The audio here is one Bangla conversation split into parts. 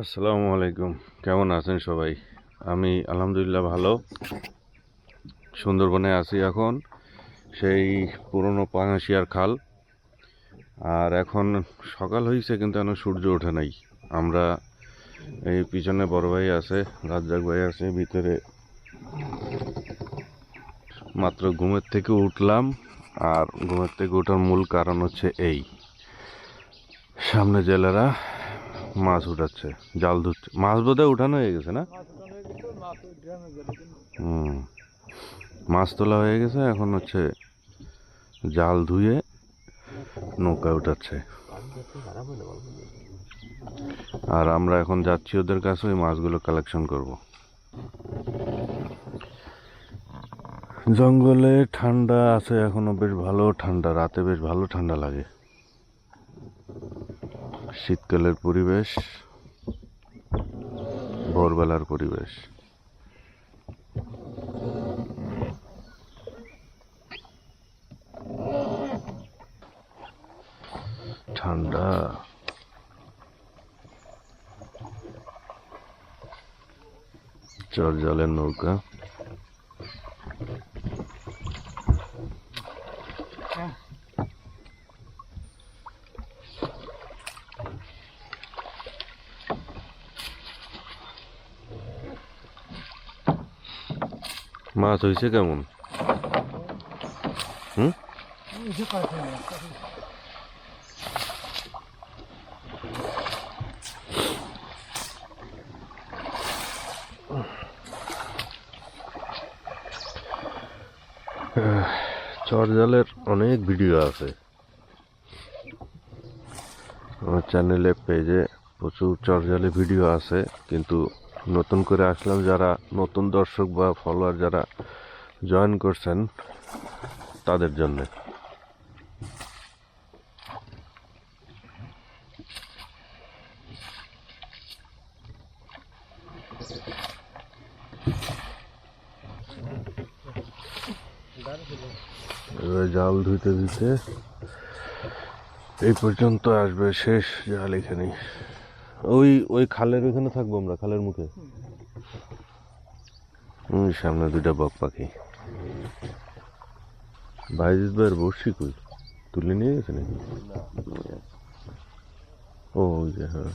আসসালামু আলাইকুম। কেমন আছেন সবাই? আমি আলহামদুলিল্লাহ ভালো। সুন্দরবনে আছি এখন। সেই পুরনো পাঙাশিয়ার খাল। আর এখন সকাল হয়েছে কিন্তু এখনও সূর্য ওঠে নাই। আমরা এই পিছনে বড় ভাই আছে, রাজ্জাক ভাই আছে, ভিতরে মাত্র ঘুমের থেকে উঠলাম। আর ঘুমের থেকে ওঠার মূল কারণ হচ্ছে এই। সামনে জেলেরা মাছ উঠাচ্ছে জাল ধরছে। মাছ বোধহয় উঠানো হয়ে গেছে না? হুম। মাছ তোলা হয়ে গেছে এখন হচ্ছে জাল ধুয়ে নৌকা উঠাচ্ছে। আর আমরা এখন যাচ্ছি ওদের কাছে ওই মাছগুলো কালেকশন করব। জঙ্গলে ঠান্ডা আছে এখনও বেশ ভালো ঠান্ডা রাতে বেশ ভালো ঠান্ডা লাগে। শীতকালের পরিবেশ ভোরবেলার পরিবেশ। ঠান্ডা। চর জলের নৌকা। মাছ হয়েছে কেমন হুম চরজালের অনেক ভিডিও আছে। আমার চ্যানেলে পেজে প্রচুর চরজালে ভিডিও আছে, কিন্তু নতুন করে আসলাম। যারা নতুন দর্শক বা ফলোয়ার যারা জয়েন করছেন, তাদের জন্য। জাল ধুইতে ধুইতে এই পর্যন্ত আসবে শেষ জাল এখানেই। ওই ওই খালের ওইখানে থাকব আমরা, খালের মুখে। সামনে দুইটা বক পাখি। বাইজিৎ ভাইয়ের বর্ষি কই? তুলে নিয়ে গেছে নাকি? ও যে হ্যাঁ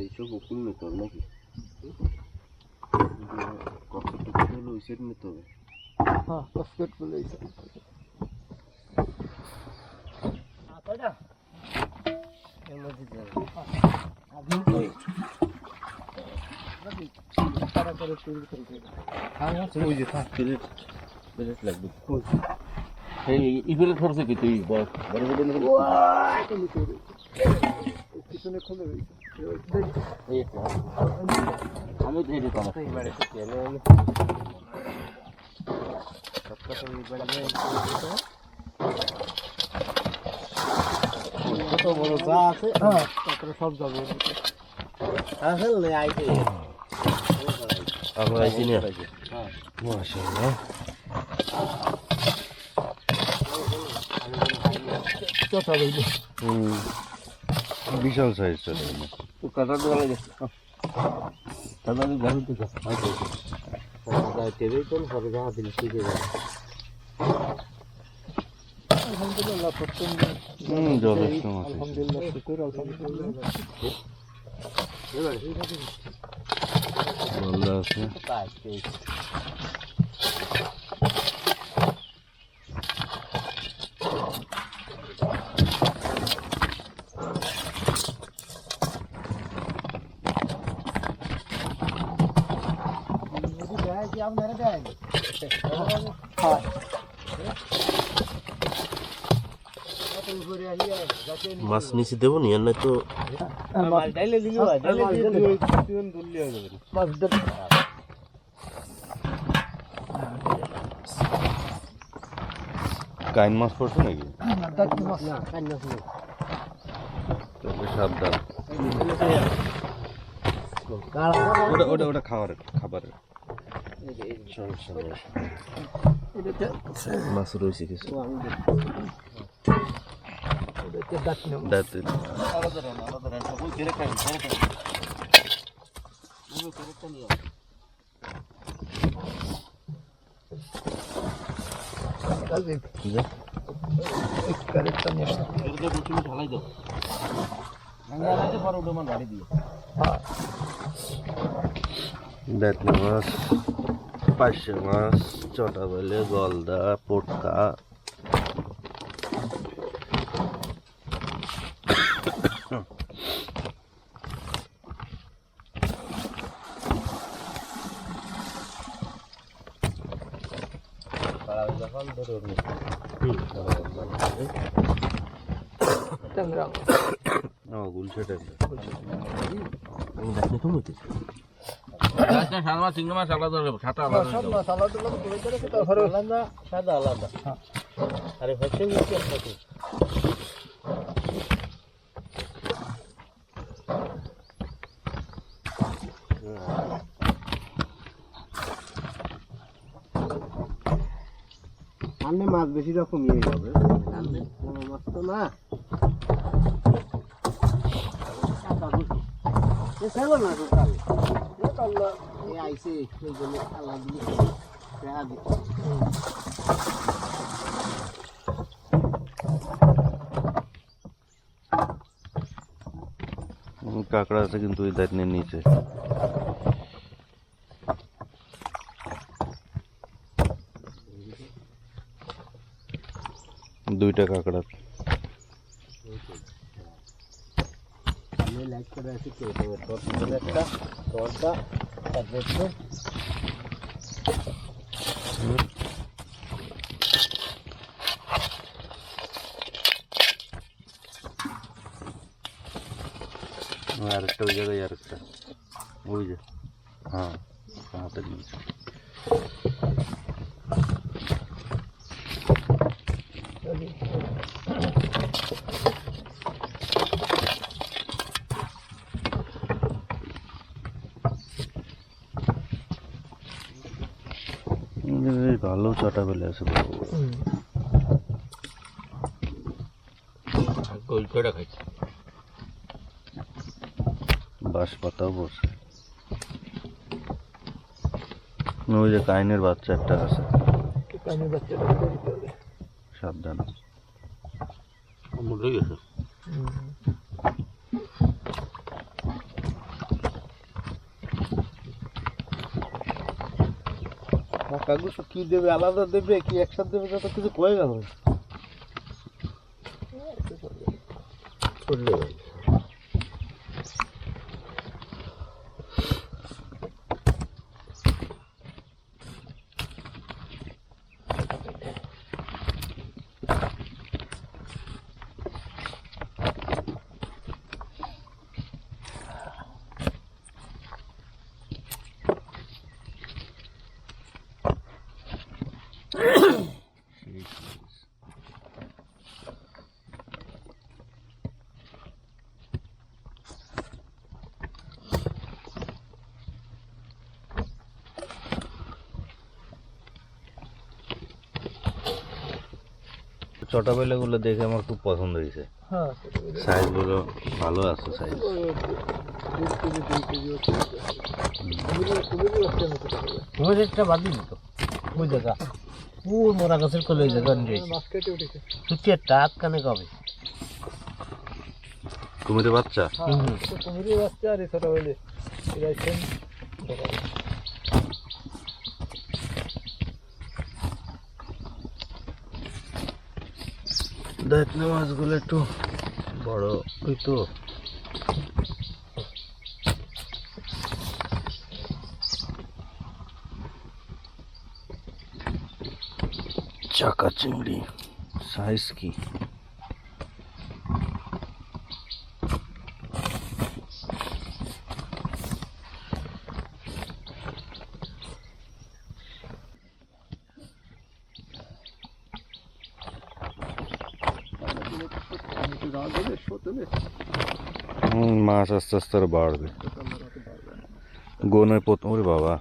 এইসব ওকুল নিতে হবে নাকি কতটুকু হলো ওই সেট নিতে হবে হ্যাঁ কসকেট বলে এইসব এর মধ্যে যাবে তারা করে তৈরি করে দেবে ওই কত বড় যা আছে তারপরে সব যাবে আসলে আইতে কথা বিশাল সাইজ তো তো কাটা তো গাড়ি তো কোন হবে যা দিন ঠিক আছে আলহামদুলিল্লাহ প্রথম যথেষ্ট মাছ আলহামদুলিল্লাহ শুকুর আলহামদুলিল্লাহ আছে হ্যাঁ মাছ নিচে দেবো নি আর নাই তো কাইন মাছ পড়ছে নাকি? সাবধান। ওটা ওটা ওটা খাবারের খাবারের। মাছ রয়েছে কিছু। এটাতে দাঁতনি মাছ। দাঁতে আলাদা রান আলাদা রান সবই কেড়ে খাই কেড়ে খাই ওই কেড়ে নিয়ে কাজে এই ক্যারেটটা নিয়ে আসো। এর যে বুচুমি ঢালাই দাও ভাঙা আলাদা পরে উঠে মান গাড়ি দিয়ে হ্যাঁ দাঁতনে মাছ পার্শে মাছ চটা বেলে গলদা পোটকা মাছ সামনে মাছ বেশি রকম ইয়ে হবে। বড় মাছ তো না এ ফেলো না টোটাল এ আইসে সেই জন্য আল্লাহ দিয়ে দেখা দিচ্ছে কাঁকড়া আছে কিন্তু ওই দাঁতনের নিচে দুইটা কাঁকড়া আমি লাইক করে আছি কে তোমার তোর পিছনে একটা তোরটা তারপর আরেকটা ওই জায়গায় আরেকটা ওই যে হ্যাঁ হাতের নিচে এই ভালো চটা বেলে। কই কয়টা খাইছে। বাঁশ পাতাও বসে। ওই যে কাইনের বাচ্চা একটা আছে। কাইনের বাচ্চাটা সাবধান মরে গেছে কাকু কি দেবে আলাদা দেবে কি একসাথে দেবে তো কিছু কয়ে গেল। চটা বেলেগুলো দেখে আমার খুব পছন্দ হয়েছে। হ্যাঁ সাইজগুলো ভালো আছে সাইজ কুমিরেরটা বাদ দিবি তো? ওই জায়গা। ও মোরা গাছের কোলে ওই জায়গা নিয়ে হাত কানে কবে কুমিরের বাচ্চা? হ্যাঁ কুমিরের বাচ্চা আর এই ছোট হইলে এরা সেম দেখা যায় দায়িত্ব মাছগুলো একটু বড় ওই তো চাকা চিংড়ি সাইজ কি পানিতে যাওয়া যাবে সতলে হুম, মাছ আস্তে আস্তে আরও বাড়বে। গনের প্রথম, ওরে বাবা।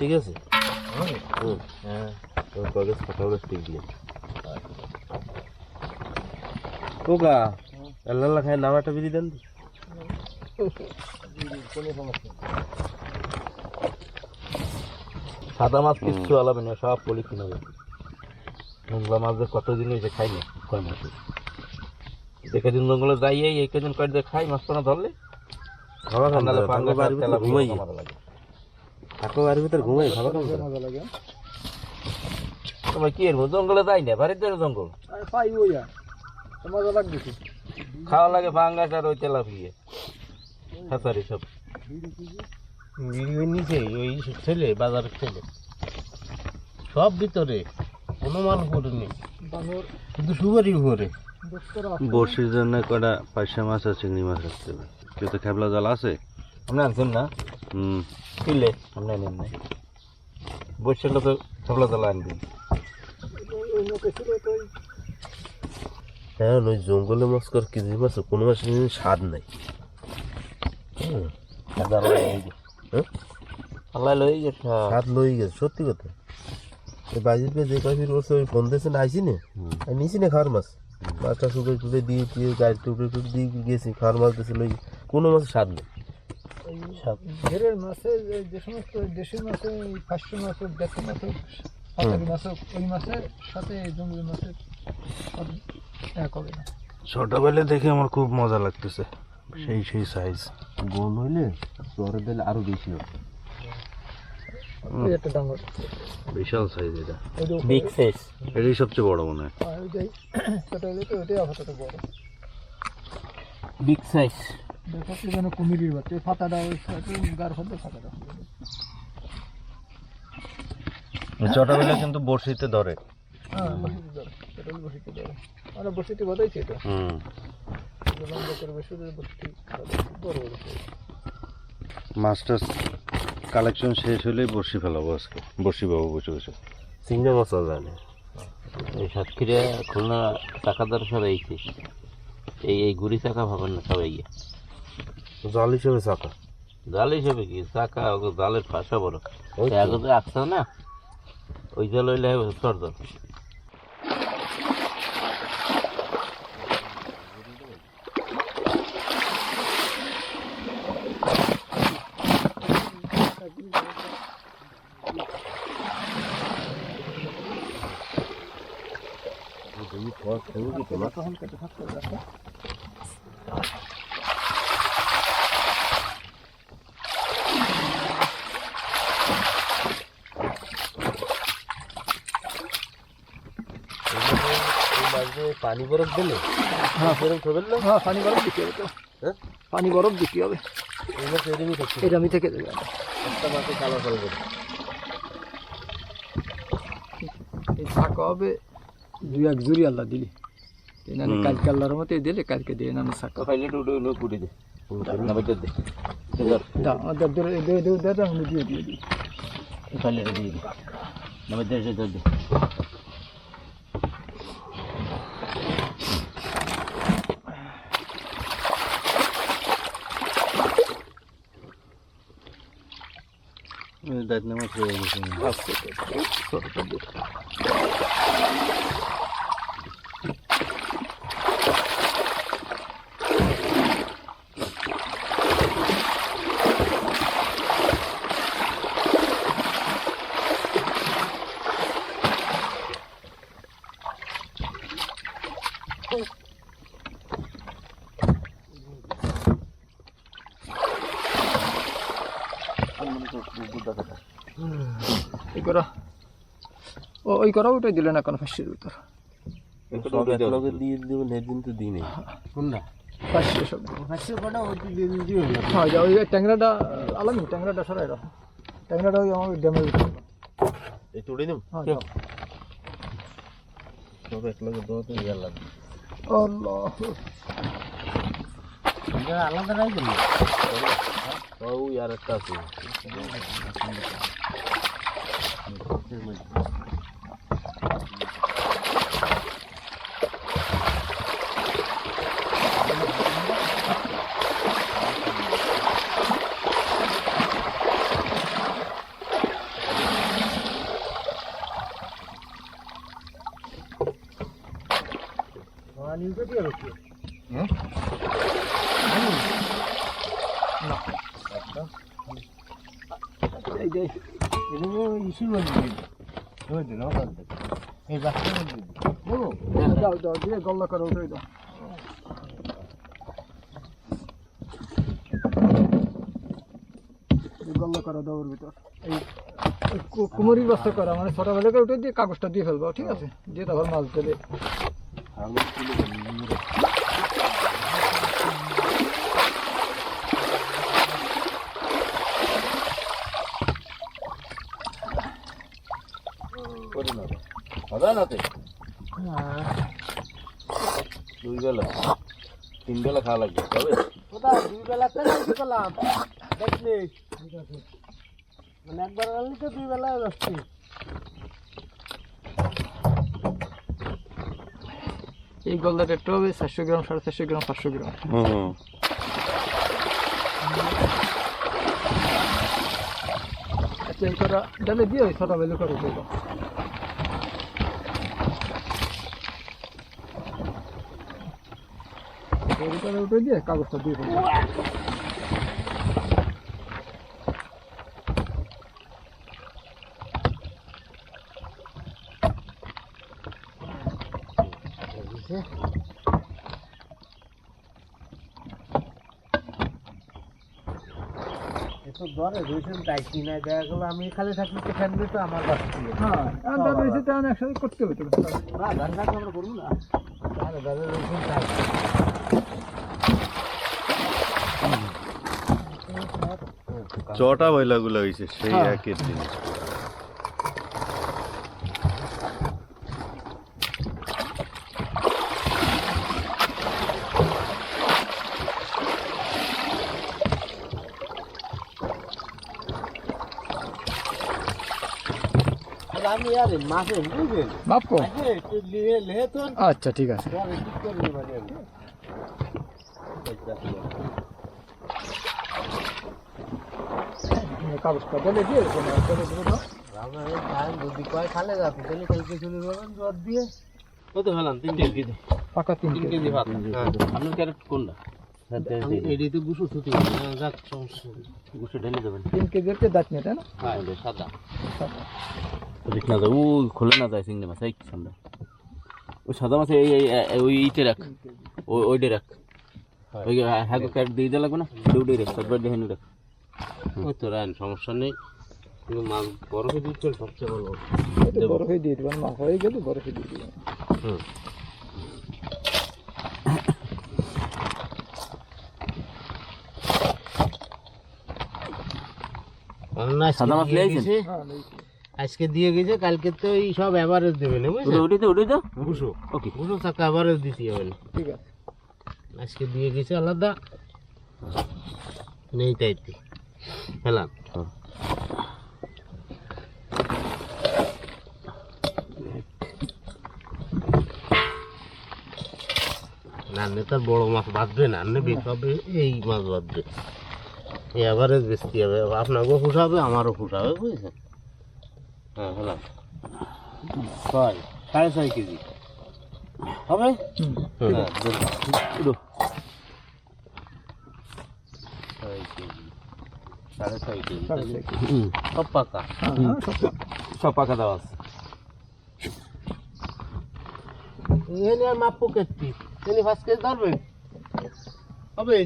ঠিক আছে হ্যাঁ কাগজ পাতা বেলা ঠিক দিয়ে কোকা আল্লাহ খায় নামাটা বিধি দেন সাদা মাছ কিচ্ছু আলাবে না সব পলিথিন হবে নোংরা মাছ কত দিন হয়েছে খাই না কয় মাছ দেখে দিন জঙ্গলে যাই এই এই কদিন কয়েক দিন খাই মাছ না ধরলে। খাওয়া ঘুমাই? লাগে। থাকো বাড়ির ভিতরে ঘুমাই? খাওয়া মজা লাগে। তোমার কি এর জঙ্গলে যাই না? বাড়ির ধারে জঙ্গল? পাই ওই মজা খাওয়া লাগে পাঙ্গাস আর ওই তেলাপিয়া। খাতারি সব ভিডিও নিচে ওই ছেলে বাজারের ছেলে। সব ভিতরে কোনো মাল উপরে নেই। শুধু সুপারি উপরে বড়শির জন্য কটা পাইসা মাছ আর চিংড়ি মাছ রাখতে হবে কেউ তো খেবলা জাল আছে? আপনি আনছেন না? হুম। কিলে? আপনি নেন নাই? বসছিল তো সবলা তোলা আনবেন হ্যাঁ ওই জঙ্গলে মাছ কর কেজি মাছ কোনো মাছ স্বাদ নাই। আল্লাহ লই গেছে। স্বাদ লই গেছে। সত্যি কথা। পে যে ওই ফোন দিয়েছে না আইসি নে আমি নিছি না খাওয়ার মাছ? মাছটা শুকিয়ে টুকে দিয়ে দিয়ে গাড়ি টুকরে টুকরে দিয়ে গেছি খাওয়ার মাছ দিয়েছে লই কোনো মাছ স্বাদ নেই। ঘেরের মাছে যে- সমস্ত দেশি মাছে এই ফাঁসি মাছের দেশি মাছের পাতারি মাছের ওই মাছের সাথে জঙ্গলি মাছের এক হবে না। ছোটবেলা দেখে আমার খুব মজা লাগতেছে। সেই সেই সাইজ গোল হইলে জ্বরে দিলে আরও বেশি হবে। বিশাল সাইজ এটা। বিগ সাইজ এটাই সবচেয়ে বড় মনে হয়। আর বিগ সাইজ দেখো যেন কুমিরির বাচ্চা। ওই গার কিন্তু বড়শিতে ধরে। হ্যাঁ বসিতে ধরে। ধরে। বসিতে বাদাইছি এটা। হুম। বড় বড় মাছটা কালেকশন শেষ হলেই বড়শি ফেলাবো আজকে। বড়শি পাবো বসে বসে। চিংড়ি মাছ যায় না এই সাতক্ষীরা খুলনা টাকাদার সব এইছে এই এই গুড়ি চাকা ভাবেন না সবাই গিয়ে। জল হিসেবে চাকা। জাল হিসেবে কি? চাকা জালের ফাঁসা বড়। তো। আগে তো আসছে না? ওই জাল হইলে সর জাল কেটে থাকতে হবে এই পানি বরফ দিলে? হ্যাঁ। না? হ্যাঁ পানি বরফ দিতে হবে তো। হ্যাঁ? পানি বরফ দিতে হবে। এটা আমি থেকে দেবে। একটা কালো কালো করে এই শাক হবে দুই এক জুড়ি আল্লাহ দিলি। এনানে হুম। কালকে আল্লাহর মতো দিলে কালকে দিয়ে এনানে শাক তো ফাইলে উঠে উঠে কুটি দে। না বেটার দে। দা আমাদের ধরে দে দে দে দে আমি দিয়ে দিয়ে দিই ফাইলে দিয়ে দে না বেটার দে দে দাঁতনে মাছ রয়ে গেছে আস্তে আস্তে ছোটটা দিয়ে এই করা ও ওই করা ওইটাই দিলে না কোনো ফাঁসির ভিতর সব এক লগে দিয়ে দেবেন সেদিন তো দিই নেই কোনটা ফাঁসি সব পাঁচশো কটা ওই ট্যাংরাটা আলামি ট্যাংরাটা সরাই রাখো। ট্যাংরাটা ওই আমার ড্যামের ভিতরে। এই তুড়ে দেব হ্যাঁ যাও। সব এক লগে দেওয়া তো ইয়া লাগবে। আল্লাহ আলাদা নাই কেন ওই আর একটা আছে। করে উঠে দাও এই গল্লা করা ওর ভিতর। এই কুমুরির বস্তা করা মানে ছোটবেলাকে উঠে দিয়ে কাগজটা দিয়ে ফেলব ঠিক আছে? দিয়ে তারপর মাছ দিলে করে না হবে না তে দুই বেলা তিন বেলা খাওয়া লাগবে তবে দুই বেলা করলাম দেখলি? মানে একবার আনলি তো দুই বেলা আসছি এই গলদাটা একটু হবে চারশো গ্রাম সাড়ে চারশো গ্রাম পাঁচশো গ্রাম। হুম। আচ্ছা এই করা ডালে দিয়ে ওই ছোটবেলা করে উঠে দাও ওই করে উঠে দিয়ে কাগজটা দিয়ে একটু ধরে রয়েছেন তাই কিনা দেখা গেলো। আমি খালি থাকলে তো ফ্যামিলি তো আমার কাছে হ্যাঁ একসাথে করতে হবে তো। না আমরা করব না। দাদা রয়েছেন তাই চটা বইলাগুলো হয়েছে সেই হ্যাঁ। একের জিনিস আর আমি আর মাসে বুঝলেন মাপ কো একটু লিয়ে লিয়ে তো আচ্ছা ঠিক আছে পরে ঠিক করে নেব আমি কাগজটা ডালে দিয়ে কোনো ডালে দিয়ে দাও আমরা এই ধান যদি কয় খালে যাবে তাহলে কালকে শুরু করবেন জল দিয়ে। কত তিন কেজি। পাকা তিন কেজি। ভাত। আপনার ক্যারেট কোনটা? এটি বুসু ছুটি। যাক সমস্যা নেই। ঢেলে দেবেন। তিন কেজির কে দাঁত নেই তাই না? হ্যাঁ সাদা। দেখ না যায় ওই খোলে না যায় সিংড়ি মাছ এই সামনে। ওই সাদা মাছ এই ওই ইটে রাখ ওই ওইটে রাখ ওই হ্যাঁ ক্যারেট দিয়ে দিলে লাগবে না? ওইটাই রাখ দেখে রাখ ওই তো রান সমস্যা নেই। কিন্তু মাছ বরফে দিচ্ছে সবচেয়ে ভালো। বরফে দিয়ে দিবেন মা হয়ে গেলে বরফে দিয়ে দিবেন। সাদা মাছ গেছে, হ্যাঁ আজকে দিয়ে গেছে কালকে তো এই সব অ্যাভারেজ দেবে না ওটাই তো ওটাই তো? বুসু ওকে। বুসু থাকা অ্যাভারেজ দিতে হবে ঠিক আছে। আজকে দিয়ে গেছে আলাদা। নেই তাই নান্নে তার বড় মাছ বাঁধবে না আন্নে সবে এই মাছ বাঁধবে অ্যাভারেজ বেশি হবে আপনাকেও আমারও বুঝছেন? হ্যাঁ হেলাম ছয় সাড়ে ছয় কেজি। হবে হুম হ্যাঁ উঠো ছয় কেজি সাড়ে ছয় কেজি। সব পাকা? হ্যাঁ হ্যাঁ, সব পাকা। দেওয়া আছে। আর মাপ পাঁচ কেজি হবে?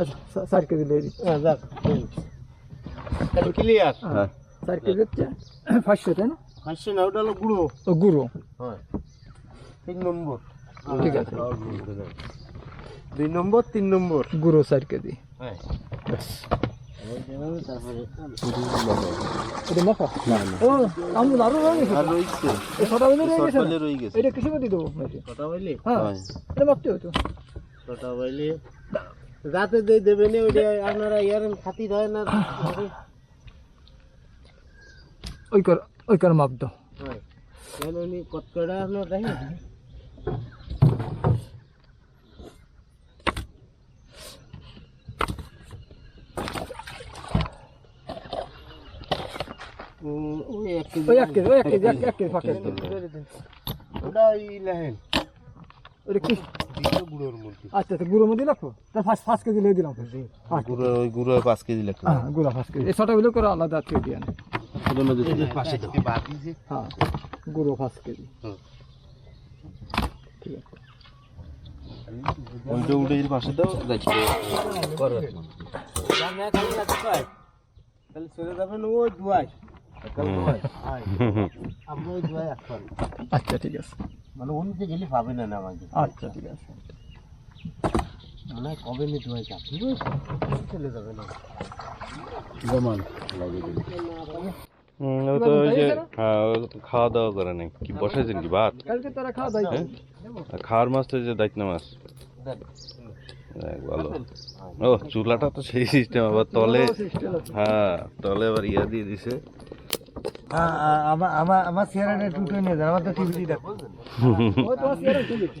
আচ্ছা চার কেজি হ্যাঁ যাক তাহলে ক্লিয়ার হ্যাঁ চার কেজি হচ্ছে পাঁচশো তাই না? ওটা হলো গুঁড়ো। ও গুঁড়ো। হয়। তিন নম্বর। ঠিক আছে। দুই নম্বর তিন নম্বর। গুঁড়ো চার কেজি। হ্যাঁ। ব্যাস। হ্যাঁ রাতে দিয়ে দেবে না ওইটা আপনারা ইয়ার খাতির হয় না ওই কর ওই কর মাপ দাও। কেন উনি কত আপনার দেখেন? ওই এক কেজি ওই এক কেজি ওই এক কেজি এক- এক কেজি ফাঁকে। ওটা ওই লেহেন। ওটা কি? গুঁড়োর মধ্যে। আচ্ছা আচ্ছা গুঁড়ো মধ্যে রাখো তাহলে পাঁচ পাঁচ কেজি লিয়ে দিলাম গুঁড়ো ওই গুঁড়ো পাঁচ কেজি লাগবে। হ্যাঁ গুঁড়ো পাঁচ কেজি। এই ছটা বেলে করে আলাদা থেকে দিয়ে আনে পাশে তো বাকি হ্যাঁ গুঁড়ো পাঁচ কেজি। ঠিক আছে। ওইটা উঠে যদি পাশে দাও করো তাহলে চলে যাবেন ওই দুয়াই আচ্ছা ঠিক আছে। মানে অন্যতে গেলে পাবে না আমাকে। আচ্ছা ঠিক আছে। মনে কবে নি দুয়াই চাপ চলে যাবে না। জমান। তো ওই যে হ্যাঁ খাওয়া দাওয়া করে নাই। কি বসাইছেন কি ভাত? কালকে তারা খাওয়া দাওয়া হ্যাঁ? আর খাওয়ার মাছ তো যে দায়িত্ব মাছ দেখ, ভালো। ও চুলাটা তো সেই সিস্টেম আবার তলে হ্যাঁ তলে আবার ইয়া দিয়ে দিছে। আমার আমার আমার চেহারাটা টুটে নিয়ে যায় আমার তো টিভি দেখো ওই তোমার চেয়ারে ঠিক আছে।